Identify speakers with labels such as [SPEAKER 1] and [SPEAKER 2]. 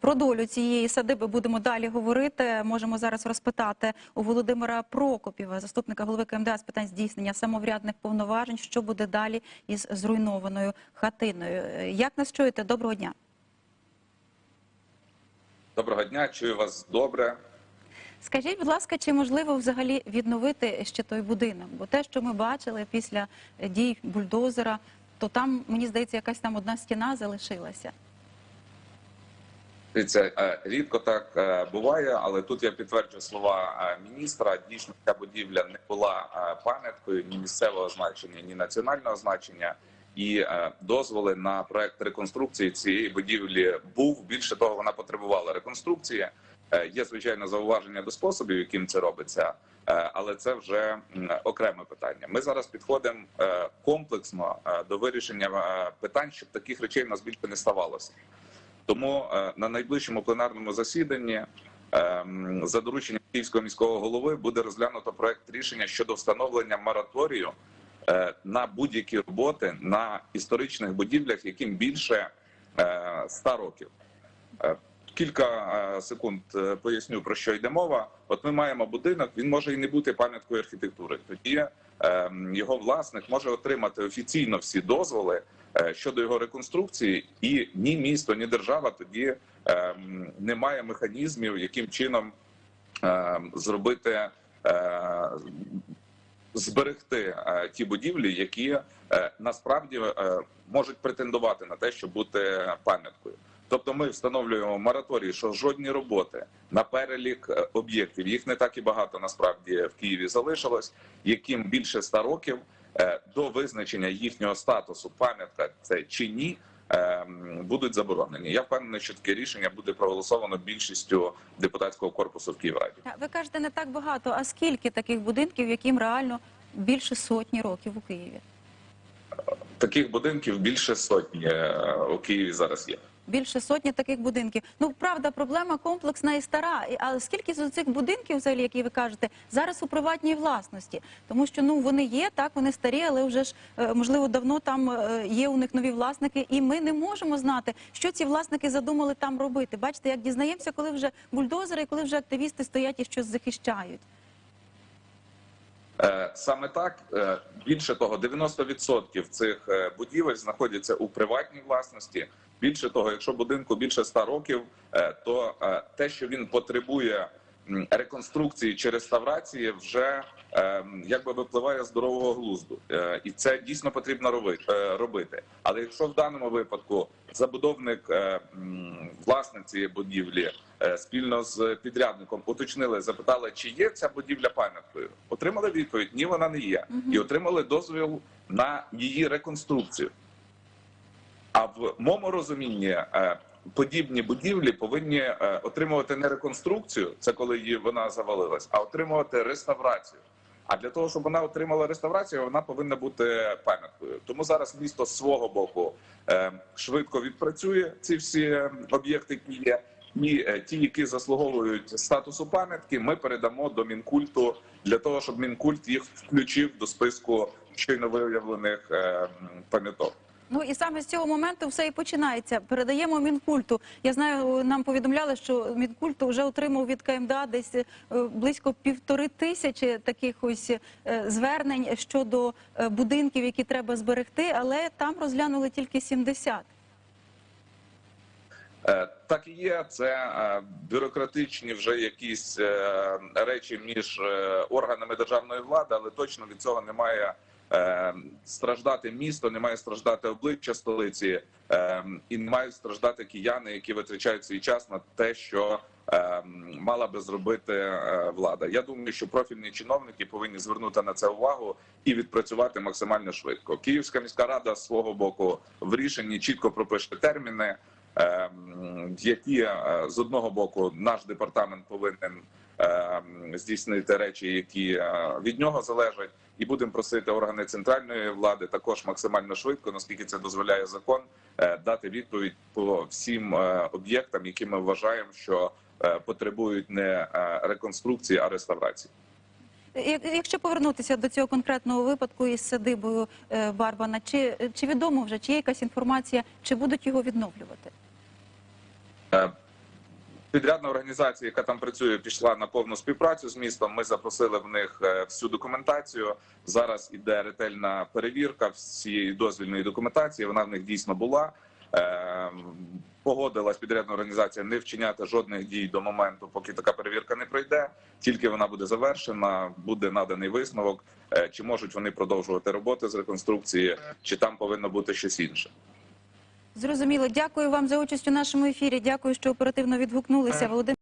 [SPEAKER 1] Про долю цієї садиби будемо далі говорити. Можемо зараз розпитати у Володимира Прокопєва, заступника голови КМДА з питань здійснення самоврядних повноважень, що буде далі із зруйнованою хатиною. Як нас чуєте? Доброго дня.
[SPEAKER 2] Доброго дня, чую вас добре.
[SPEAKER 1] Скажіть, будь ласка, чи можливо взагалі відновити ще той будинок? Бо те, що ми бачили після дій бульдозера, то там, мені здається, якась там одна стіна залишилася.
[SPEAKER 2] Дивіться, е, рідко так е, буває, але тут я підтверджую слова е, міністра. Дійсно, ця будівля не була пам'яткою ні місцевого значення, ні національного значення. І дозволи на проект реконструкції цієї будівлі був. Більше того, вона потребувала реконструкції. Є звичайно зауваження до способів, яким це робиться, але це вже окреме питання. Ми зараз підходимо комплексно до вирішення питань, щоб таких речей в нас більше не ставалося. Тому е, на найближчому пленарному засіданні е, за дорученням Київського міського голови буде розглянуто проект рішення щодо встановлення мораторію е, на будь-які роботи на історичних будівлях, яким більше е, 100 років. Е, Кілька е, секунд поясню про що йде мова. От ми маємо будинок, він може і не бути пам'яткою архітектури. Тоді його власник може отримати офіційно всі дозволи е, щодо його реконструкції, і ні місто, ні держава тоді е, м, немає механізмів, яким чином е, зробити. е, Зберегти е, ті будівлі, які насправді можуть претендувати на те, щоб бути пам'яткою. Тобто, ми встановлюємо мораторій, що жодні роботи на перелік е, об'єктів, їх не так і багато насправді в Києві залишилось, яким більше ста років е, до визначення їхнього статусу пам'ятка це чи ні. е, Будуть заборонені. Я впевнений, що таке рішення буде проголосовано більшістю депутатського корпусу в Київраді.
[SPEAKER 1] Ви кажете, не так багато. А скільки таких будинків, яким реально більше сотні років у Києві?
[SPEAKER 2] Таких будинків більше сотні у Києві зараз є.
[SPEAKER 1] Більше сотні таких будинків. Ну правда, проблема комплексна і стара. Але скільки з цих будинків, взагалі, які ви кажете, зараз у приватній власності? Тому що ну вони є, так вони старі, але вже ж е, можливо давно там е, є у них нові власники, і ми не можемо знати, що ці власники задумали там робити. Бачите, як дізнаємося, коли вже бульдозери, коли вже активісти стоять і щось захищають.
[SPEAKER 2] Е, Саме так більше того, 90% цих будівель знаходяться у приватній власності. Більше того, якщо будинку більше 100 років, е, то е, те, що він потребує реконструкції чи реставрації, вже е, якби випливає з здорового глузду, і це дійсно потрібно роби- робити. Але якщо в даному випадку забудовник власник цієї будівлі спільно з підрядником уточнили, запитали, чи є ця будівля пам'яткою, отримали відповідь: ні, вона не є, і отримали дозвіл на її реконструкцію. А в моєму розумінні е, подібні будівлі повинні е, отримувати не реконструкцію, це коли її вона завалилась, а отримувати реставрацію. А для того, щоб вона отримала реставрацію, вона повинна бути пам'яткою. Тому зараз місто з свого боку е, швидко відпрацює ці всі об'єкти, які є. І ті, які заслуговують статусу пам'ятки, ми передамо до мінкульту для того, щоб мінкульт їх включив до списку щойно виявлених пам'яток.
[SPEAKER 1] Ну і саме з цього моменту все і починається. Передаємо мінкульту. Я знаю, нам повідомляли, що мінкульту вже отримав від КМДА десь е, близько півтори тисячі таких ось е, звернень щодо е, будинків, які треба зберегти, але там розглянули тільки 70.
[SPEAKER 2] Е, Так і є. Це бюрократичні вже якісь речі між органами державної влади, але точно від цього немає страждати місто, не має страждати обличчя столиці, е, і не мають страждати кияни, які витрачають свій час на те, що е, мала би зробити е, влада. Я думаю, що профільні чиновники повинні звернути на це увагу і відпрацювати максимально швидко. Київська міська рада з свого боку в рішенні чітко пропише терміни. Ем, які е, з одного боку наш департамент повинен ем, здійснити речі, які е, від нього залежать, і будемо просити органи центральної влади також максимально швидко, наскільки це дозволяє закон, е, дати відповідь по всім об'єктам, які ми вважаємо, що потребують не реконструкції, а реставрації.
[SPEAKER 1] Як- Якщо повернутися до цього конкретного випадку із садибою е, Барбана, чи, чи відомо вже, чи є якась інформація, чи будуть його відновлювати?
[SPEAKER 2] Е, Підрядна організація, яка там працює, пішла на повну співпрацю з містом. Ми запросили в них е, всю документацію. Зараз іде ретельна перевірка всієї дозвільної документації. Вона в них дійсно була. Е, Погодилась підрядна організація не вчиняти жодних дій до моменту, поки така перевірка не пройде. Тільки вона буде завершена, буде наданий висновок, е, чи можуть вони продовжувати роботи з реконструкції, чи там повинно бути щось інше.
[SPEAKER 1] Зрозуміло. Дякую вам за участь у нашому ефірі. Дякую, що оперативно відгукнулися. Володимир.